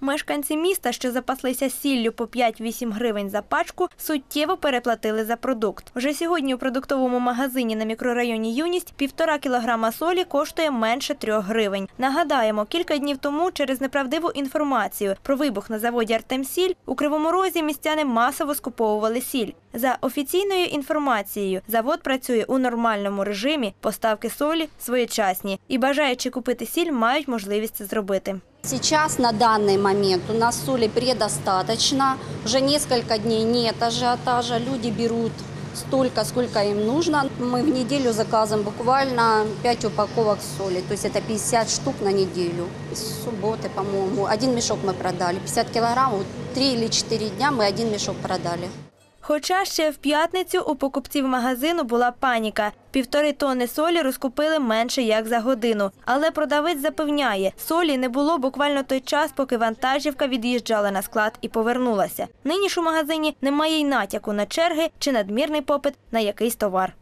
Мешканці міста, що запаслися сіллю по 5-8 гривень за пачку, суттєво переплатили за продукт. Вже сьогодні у продуктовому магазині на мікрорайоні Юність півтора кілограма солі коштує менше 3 гривень. Нагадаємо, кілька днів тому через неправдиву інформацію про вибух на заводі Артемсіль у Кривому Розі містяни масово скуповували сіль. За офіційною інформацією, завод працює у нормальному режимі, поставки солі своєчасні, і бажаючи купити сіль, мають можливість це зробити. Сейчас на данный момент у нас соли предостаточно. Уже несколько дней нет ажиотажа. Люди берут столько, сколько им нужно. Мы в неделю заказываем буквально 5 упаковок соли. То есть это 50 штук на неделю. С субботы, по-моему, один мешок мы продали. 50 килограмм, вот 3 или 4 дня мы один мешок продали. Хоча ще в п'ятницю у покупців магазину була паніка. Півтори тонни солі розкупили менше як за годину. Але продавець запевняє, солі не було буквально той час, поки вантажівка від'їжджала на склад і повернулася. Нині ж у магазині немає й натяку на черги чи надмірний попит на якийсь товар.